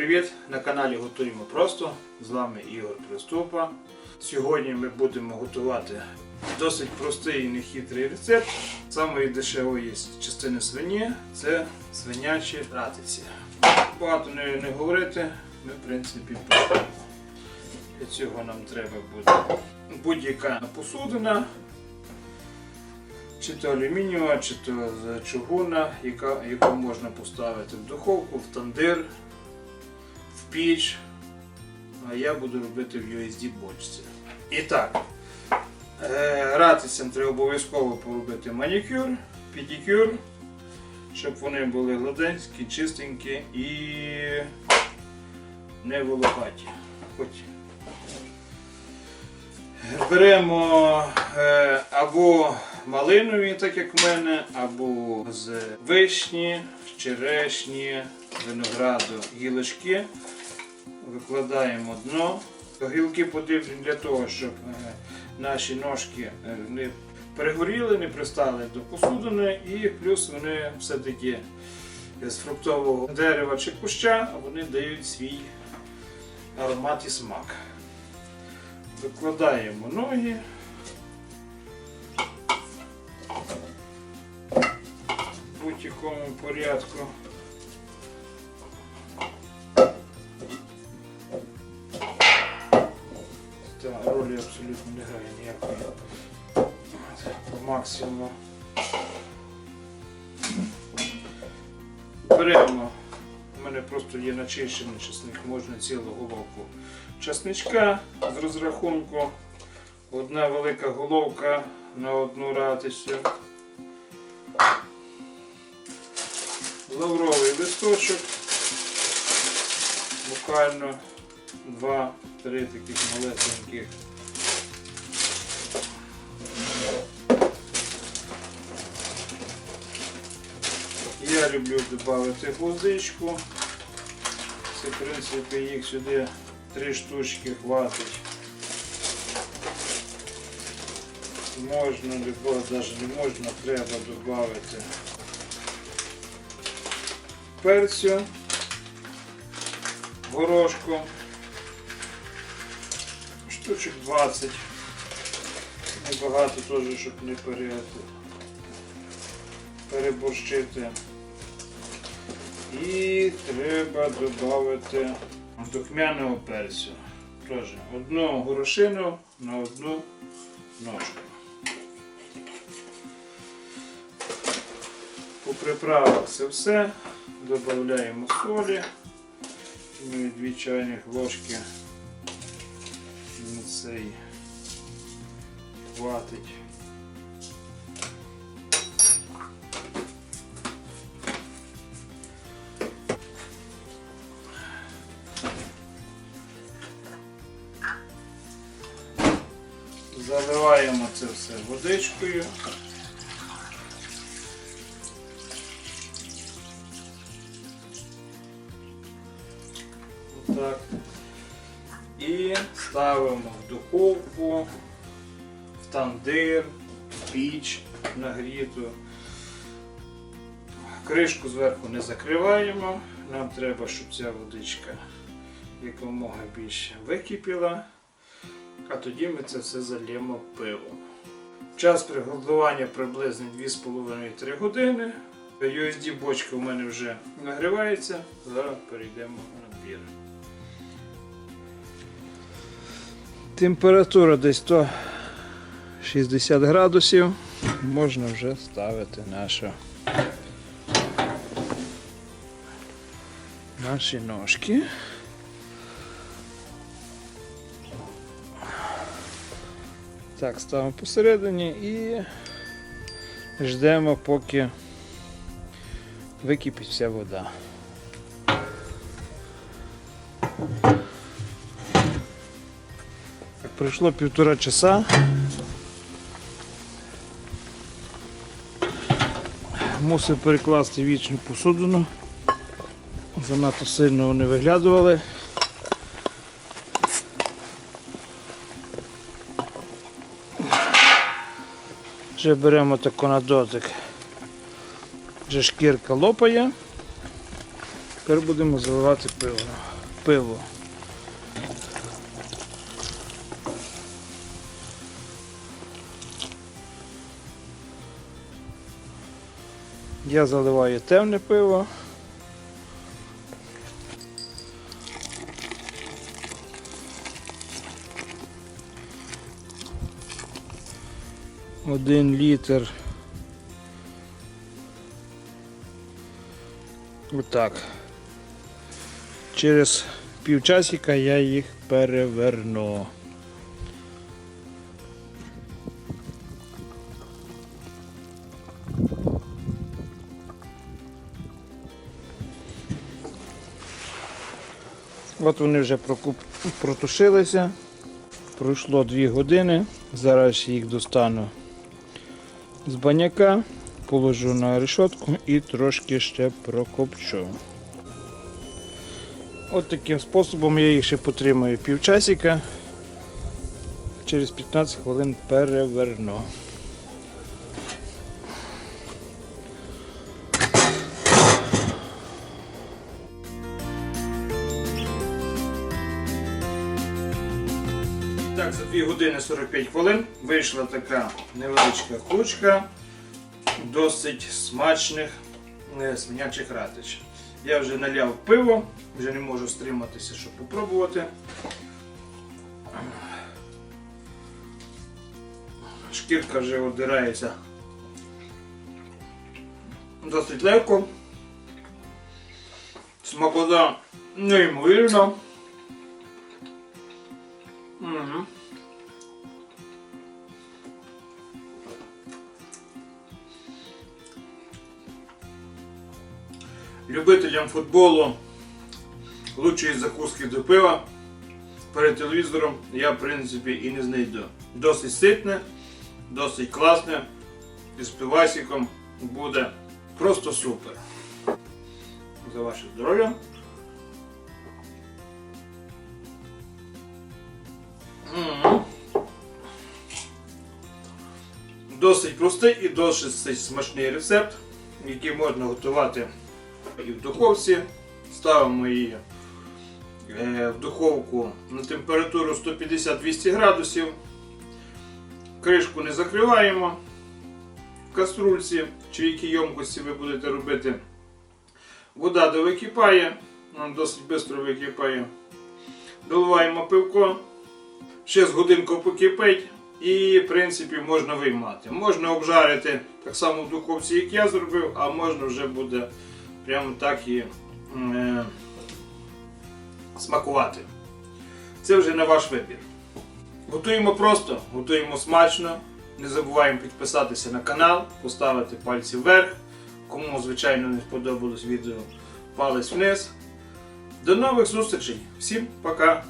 привіт! На каналі Готуємо просто. З вами Ігор Приступа. Сьогодні ми будемо готувати досить простий і нехитрий рецепт. Самої дешевої частини свині це свинячі ратиці. Багато не, не говорити, ми в принципі. Для цього нам треба буде будь-яка посудина, чи то алюмінієва, чи то з чугуна, яку можна поставити в духовку, в тандир, піч. А я буду робити в USD бочці. І так, е, ратицям треба обов'язково поробити манікюр, педикюр, щоб вони були гладенькі, чистенькі і не волохаті. Хоч Беремо е, або малинові, так як в мене, або з вишні, черешні, винограду, гілочки. Викладаємо дно. Гілки потрібні для того, щоб е, наші ножки е, не перегоріли, не пристали до посудини, і плюс вони все-таки з фруктового дерева чи куща вони дають свій аромат і смак. Викладаємо ноги. Будь-якому порядку. Та ролі абсолютно не грає ніякої. По максимуму. Беремо. У мене просто є начищений чесник, можна цілу головку часничка з розрахунку. Одна велика головка на одну ратицю. Лавровий листочок. Буквально два-три таких малесеньких. Я люблю додати гвоздичку. Це, в принципі, їх сюди три штучки хватить. Можна, любо, навіть не можна, треба додати перцю, горошку, штучок 20. Небагато теж, щоб не перети, переборщити. І треба додати духмяного перцю. Теж одну горошину на одну ножку. По приправах це все. Додаємо солі. Ну і дві чайних ложки на цей хватить. Заливаємо це все водичкою. Отак. І ставимо в духовку, в тандир, в піч нагріту. Кришку зверху не закриваємо. Нам треба, щоб ця водичка якомога більше википіла. А тоді ми це все зальємо пивом. Час приготування приблизно 2,5-3 години. USD бочка у мене вже нагрівається. Зараз перейдемо на набір. Температура десь 160 градусів. Можна вже ставити нашу, наші ножки. Так, ставимо посередині і ждемо, поки википить вся вода. Пройшло півтора часа. Мусив перекласти вічну посудину. Занадто сильно вони виглядували. Вже беремо таку на дотик. Вже шкірка лопає. Тепер будемо заливати пиво. Пиво. Я заливаю темне пиво. Один літр. Отак. Через півчасика я їх переверну. От вони вже протушилися. Пройшло 2 години. Зараз їх достану з баняка, положу на решетку і трошки ще прокопчу. От таким способом я їх ще потримаю півчасика. Через 15 хвилин переверну. Так, за 2 години 45 хвилин вийшла така невеличка кучка досить смачних е, свинячих ратич. Я вже наляв пиво, вже не можу стриматися, щоб попробувати. Шкірка вже одирається досить легко. Смакота неймовірна. Угу. Любителям футболу лучшої закуски до пива перед телевізором я в принципі і не знайду. Досить ситне, досить класне. І з пивасиком буде просто супер. За ваше здоров'я. Досить простий і досить смачний рецепт, який можна готувати і в духовці. Ставимо її е, в духовку на температуру 150-200 градусів. Кришку не закриваємо. В каструльці чи в якій ємкості ви будете робити. Вода довикипає, вона досить швидко википає. Доливаємо пивко. Ще з годинку покипить і в принципі можна виймати. Можна обжарити так само в духовці, як я зробив, а можна вже буде прямо так і е, смакувати. Це вже на ваш вибір. Готуємо просто, готуємо смачно. Не забуваємо підписатися на канал, поставити пальці вверх. Кому, звичайно, не сподобалось відео, палець вниз. До нових зустрічей. Всім пока!